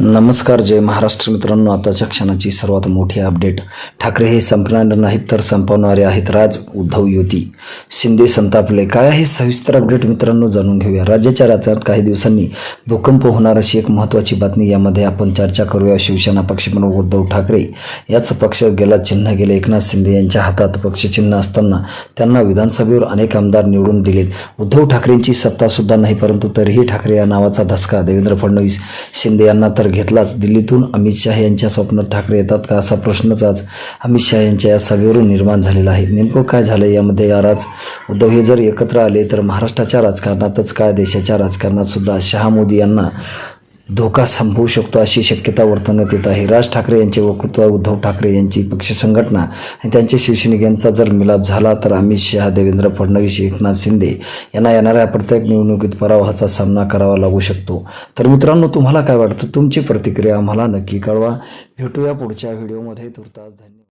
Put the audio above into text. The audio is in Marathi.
नमस्कार जय महाराष्ट्र मित्रांनो. आताच्या क्षणाची सर्वात मोठी अपडेट. ठाकरे हे संपणार नाहीत तर संपवणारे आहेत राज उद्धव युती. शिंदे संतापले. काय आहे सविस्तर अपडेट मित्रांनो जाणून घेऊया. राज्याच्या राज्यात काही दिवसांनी भूकंप होणार अशी एक महत्त्वाची बातमी यामध्ये आपण चर्चा करूया. शिवसेना पक्षप्रमुख उद्धव ठाकरे याच पक्ष गेला चिन्ह गेले. एकनाथ शिंदे यांच्या हातात पक्षचिन्ह असताना त्यांना विधानसभेवर अनेक आमदार निवडून दिलेत. उद्धव ठाकरेंची सत्तासुद्धा नाही परंतु तरीही ठाकरे या नावाचा धसका. देवेंद्र फडणवीस शिंदे यांना तर घेतलाच. दिल्लीतून अमित शहा यांच्या स्वप्नात ठाकरे येतात का असा प्रश्नच आज अमित शहा यांच्या या सभेवरून निर्माण झालेला आहे. नेमकं काय झालं यामध्ये या राज उद्धव हे जर एकत्र आले तर महाराष्ट्राच्या राजकारणातच काय? देशाच्या राजकारणात सुद्धा शहा मोदी यांना धोका संपवू शकतो अशी शक्यता वर्तवण्यात येत आहे. राज ठाकरे यांचे वक्तृत्व उद्धव ठाकरे यांची पक्ष संघटना आणि त्यांच्या शिवसैनिकांचा जर मिलाप झाला तर अमित शहा देवेंद्र फडणवीस एकनाथ शिंदे यांना येणाऱ्या प्रत्येक निवडणुकीत पराभवाचा सामना करावा लागू शकतो. तर मित्रांनो तुम्हाला काय वाटतं? तुमची प्रतिक्रिया आम्हाला नक्की कळवा. भेटूया पुढच्या व्हिडिओमध्ये. तुर्तास धन्यवाद.